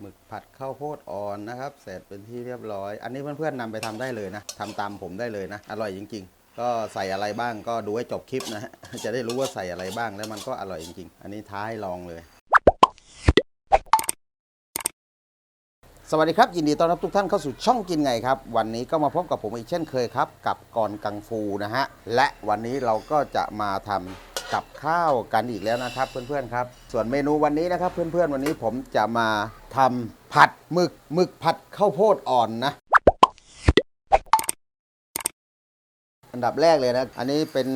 หมึกผัดข้าวโพดอ่อนนะครับ เสร็จเป็นที่เรียบร้อย อันนี้เพื่อนๆนำไปทำได้เลยนะทำตามผมได้เลยนะ อร่อยจริง ๆ ก็ใส่อะไรบ้างก็ดูให้จบคลิปนะฮะจะได้รู้ว่าใส่อะไรบ้างแล้วมันก็อร่อยจริงๆ อันนี้ท้าให้ลองเลยสวัสดีครับ ยินดีต้อนรับทุกท่านเข้าสู่ช่องกินไงครับ วันนี้ก็มาพบกับผมอีกเช่นเคยครับ กับกอนกังฟูนะฮะ และวันนี้เราก็จะมาทำ กับข้าวกันอีกแล้วนะครับ เพื่อนๆครับ ส่วนเมนูวันนี้นะครับ เพื่อนๆวันนี้ผมจะมาทำผัดหมึกหมึกผัดข้าวโพดอ่อนนะ อัน ดับแรกเลยนะ อันนี้เป็น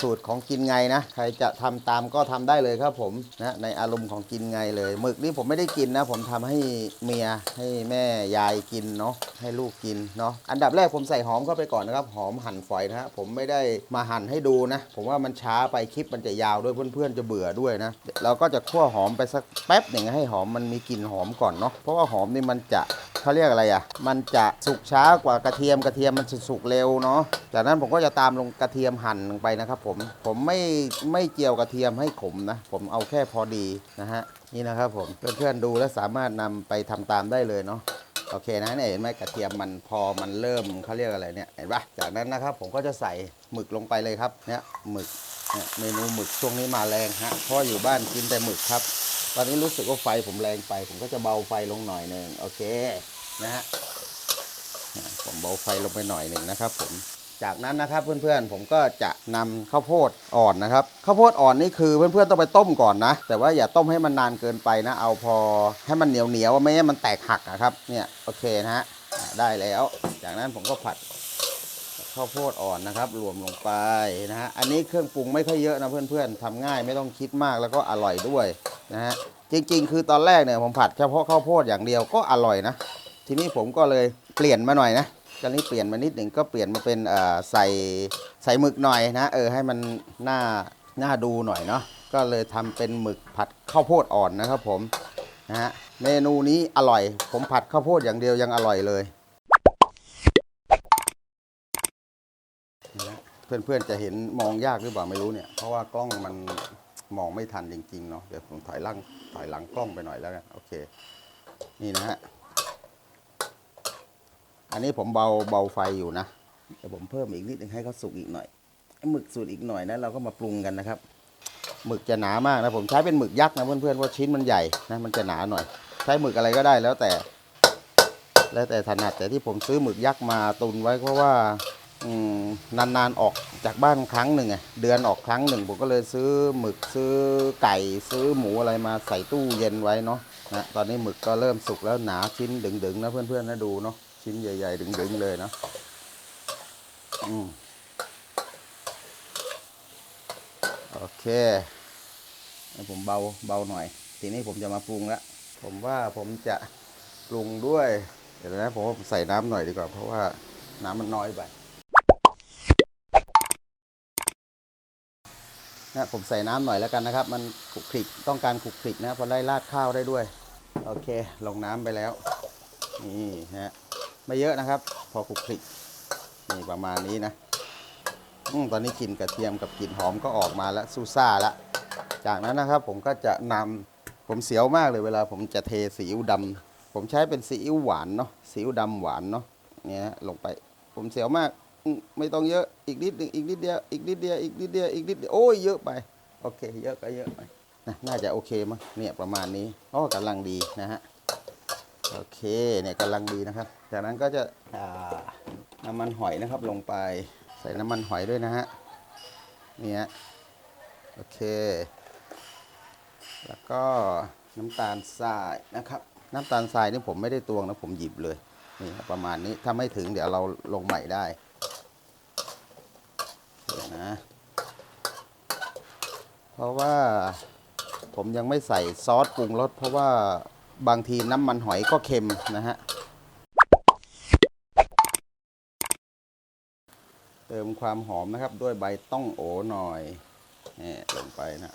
สูตรของกินไงนะ ใครจะทำตามก็ทำได้เลยครับผมนะในอารมณ์ของกินไงเลยหมึกนี่ผมไม่ได้กินนะ ผมทำให้เมียให้แม่ยายกินเนาะให้ลูกกินเนาะอันดับแรกผมใส่หอมเข้าไปก่อนนะครับหอมหั่นฝอยนะฮะผมไม่ได้มาหั่นให้ดูนะ ผมว่ามันช้าไปคลิปมันจะยาวด้วยเพื่อนๆจะเบื่อด้วยนะเราก็จะคั่วหอมไปสักแป๊บหนึ่งให้หอมมันมีกลิ่นหอมก่อนเนาะเพราะว่าหอมนี่มันจะ เขาเรียกอะไรอะ มันจะสุกช้ากว่ากระเทียมกระเทียมมันจะสุกเร็วเนาะ จากนั้นผมก็จะตามลงกระเทียมหั่นลงไปนะครับผม ผมไม่ไม่เจียวกระเทียมให้ขมนะ ผมเอาแค่พอดีนะฮะ นี่นะครับผม เพื่อนๆดูแล้วสามารถนำไปทำตามได้เลยเนาะโอเคนะเนี่ยเห็นไหมกระเทียมมันพอมันเริ่มเขาเรียกอะไรเนี่ยเห็นปะจากนั้นนะครับผมก็จะใส่หมึกลงไปเลยครับเนี่ยหมึกเนี่ยเมนูหมึกช่วงนี้มาแรงฮะเพราะอยู่บ้านกินแต่หมึกครับ ตอนนี้รู้สึกว่าไฟผมแรงไป ผมก็จะเบาไฟลงหน่อยหนึ่งโอเค นะฮะผมเบาไฟลงไปหน่อยหนึ่งนะครับ ผมจากนั้นนะครับเพื่อนๆผมก็จะนำข้าวโพดอ่อนนะครับข้าวโพดอ่อนนี่คือเพื่อนๆต้องไปต้มก่อนนะ แต่ว่าอย่าต้มให้มันนานเกินไปนะ เอาพอให้มันเหนียวเหนียวไม่ให้มันแตกหักอะครับเนี่ยโอเคนะฮะได้แล้ว จากนั้นผมก็ผัดข้าวโพดอ่อนนะครับรวมลงไปนะฮะอันนี้เครื่องปรุงไม่ค่อยเยอะนะเพื่อนๆทำง่ายไม่ต้องคิดมากแล้วก็อร่อยด้วยนะฮะจริงๆ คือตอนแรกเนี่ยผมผัดเฉพาะข้าวโพดอย่างเดียวก็อร่อยนะ ทีนี้ผมก็เลยเปลี่ยนมาหน่อยนะตอนนี้เปลี่ยนมานิดหนึ่งก็เปลี่ยนมาเป็นใส่ใส่หมึกหน่อยนะเออให้มันหน่าหน่าดูหน่อยเนาะก็เลยทำเป็นหมึกผัดข้าวโพดอ่อนนะครับผมนะฮะเมนูนี้อร่อย ผมผัดข้าวโพดอย่างเดียวยังอร่อยเลยเพื่อนๆจะเห็นมองยากหรือเปล่าไม่รู้เนี่ยเพราะว่ากล้องมันมองไม่ทันจริงๆเนาะเดี๋ยวผมถอยหลังถอยหลังกล้องไปหน่อยแล้วกันโอเค นี่นะฮะ อันนี้ผมเบาเบาไฟอยู่นะเดี๋ยวผมเพิ่มอีกนิดนึงให้เขาสุกอีกหน่อยหมึกสุกอีกหน่อยนะเราก็มาปรุงกันนะครับหมึกจะหนามากนะผมใช้เป็นหมึกยักษ์นะเพื่อนๆเพราะชิ้นมันใหญ่นะมันจะหนาหน่อย ใช้หมึกอะไรก็ได้แล้วแต่ แล้วแต่ถนัดแต่ที่ผมซื้อหมึกยักษ์มาตุนไว้เพราะว่าอืมนานๆออกจากบ้านครั้งหนึ่งไงเดือนออกครั้งหนึ่งผมก็เลยซื้อหมึกซื้อไก่ซื้อหมูอะไรมาใส่ตู้เย็นไว้เนาะนะตอนนี้หมึกก็เริ่มสุกแล้วหนาชิ้นดึงๆนะเพื่อนๆนะดูเนาะ ชิ้นใหญ่ๆดึงๆเลยนะอืมโอเคผมเบาเบาหน่อย ทีนี้ผมจะมาปรุงล้วผมว่าผมจะปรุงด้วย เดี๋ยวนะผมใส่น้ำหน่อยดีกว่า เพราะว่าน้ำมันน้อยไปนะผมใส่น้ำหน่อยแล้วกันนะครับ มันขลุกคลิกต้องการขลุกคลิกนะเพอได้ราดข้าวได้ด้วย โอเค ลงน้ำไปแล้ว นี่ฮะ ไม่เยอะนะครับ พอขลุกคลิกนี่ประมาณนี้นะอตอนนี้กลิ่นกระเทียมกับกลิ่นหอมก็ออกมาแล้วซูซ่าแล้วจากนั้นนะครับผมก็จะนำผมเสียวมากเลยเวลา ผมจะเทซีอิ๊วดำผมใช้เป็นซีอิ๊วหวานเนาะซีอิ๊วดำหวานเนาะเนี่ยลงไป ผมเสียวมากมไม่ต้องเยอะอีกนิดหนึ่งอีกนิดเดียวอีกนิดเดียวอีกนิดเดียวอีกนิดเดียวโอ้ยเยอะไปโอเค เยอะก็เยอะไปน่าจะโอเคมั้งเนี่ยประมาณนี้อ๋อกำลังดีนะฮะ โอเคเนี่ยกำลังดีนะครับ จากนั้นก็จะน้ำมันหอยนะครับลงไปใส่น้ำมันหอยด้วยนะฮะนี่ยโอเค แล้วก็น้ำตาลทรายนะครับ น้ำตาลทรายนี่ผมไม่ได้ตวงนะผมหยิบเลยนี่ประมาณนี้ถ้าไม่ถึงเดี๋ยวเราลงใหม่ได้นะเพราะว่าผมยังไม่ใส่ซอสปรุงรสเพราะว่า บางทีน้ำมันหอยก็เค็มนะฮะ เติมความหอมนะครับด้วยใบต้องโอหน่อยนี่ลงไปนะ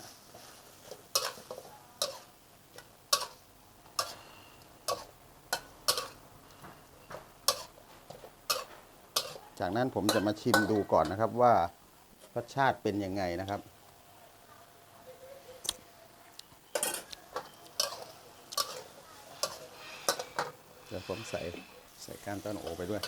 จากนั้นผมจะมาชิมดูก่อนนะครับว่ารสชาติเป็นยังไงนะครับ ยวผมใส่ใส่ก้านต้นโอไปด้วย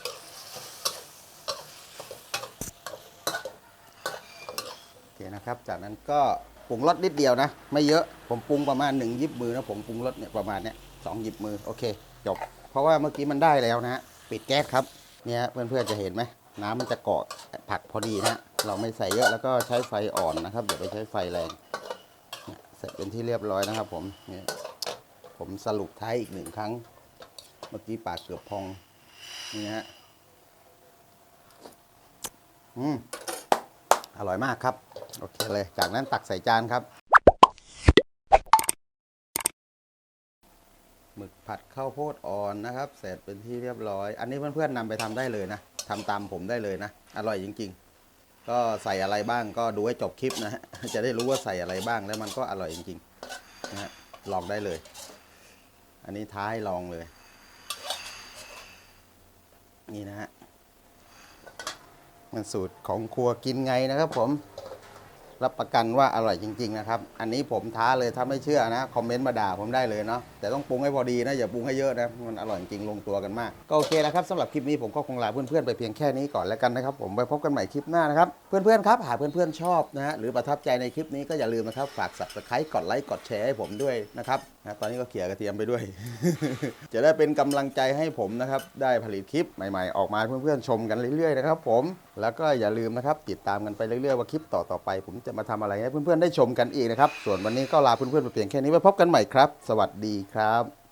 โอเคนะครับ จากนั้นก็ปรุงรสนิดเดียวนะ ไม่เยอะผมปรุงประมาณหนึ่งหยิบมือนะผมปรุงรสเนี่ยประมาณเนี้ยสองหยิบมือโอเคจบเพราะว่าเมื่อกี้มันได้แล้วนะฮะปิดแก๊สครับเนี่ยเพื่อนๆจะเห็นไหมน้ำมันจะเกาะผักพอดีนะเราไม่ใส่เยอะแล้วก็ใช้ไฟอ่อนนะครับอย่าไปใช้ไฟแรงเสร็จเป็นที่เรียบร้อยนะครับ ผมเนี่ยผมสรุปท้ายอีกหนึ่งครั้ง มื่อกี้ปากเกือบพอง นี่ฮะ อืม อร่อยมากครับ โอเคเลย จากนั้นตักใส่จานครับ หมึกผัดข้าวโพดอ่อนนะครับ เสร็จเป็นที่เรียบร้อย อันนี้เพื่อนๆนำไปทำได้เลยนะทำตามผมได้เลยนะ อร่อยจริง ๆ ก็ใส่อะไรบ้างก็ดูให้จบคลิปนะฮะ จะได้รู้ว่าใส่อะไรบ้างแล้วมันก็อร่อยจริงๆนะฮะ ลองได้เลย อันนี้ท้ายลองเลย นี่นะฮะมันสูตรของครัวกินไงนะครับผม รับประกันว่าอร่อยจริงๆนะครับ อันนี้ผมท้าเลยถ้าไม่เชื่อนะคอมเมนต์มาด่าผมได้เลยเนาะแต่ต้องปรุงให้พอดีนะอย่าปรุงให้เยอะนะมันอร่อยจริงลงตัวกันมาก ก็โอเคนะครับสำหรับคลิปนี้ผมก็คงลาเพื่อนๆไปเพียงแค่นี้ก่อนแล้วกันนะครับผมไปพบกันใหม่คลิปหน้านะครับเพื่อนๆครับหากเพื่อนๆชอบนะฮะหรือประทับใจในคลิปนี้ก็อย่าลืมนะครับฝาก subscribe กดไลค์กดแชร์ให้ผมด้วยนะครับนะตอนนี้ก็เขี่ยกระเทียมไปด้วย จะได้เป็นกำลังใจให้ผมนะครับได้ผลิตคลิปใหม่ๆ ออกมาเพื่อนๆชมกันเรื่อยๆนะครับผมแล้วก็อย่าลืมนะครับติดตามกันไปเรื่อยๆว่าคลิปต่อๆไปผมจะมาทำอะไรให้เพื่อนๆได้ชมกันอีกนะครับ ส่วนวันนี้ก็ลาเพื่อนๆไปเพียงแค่นี้ไว้พบกันใหม่ครับ สวัสดีครับ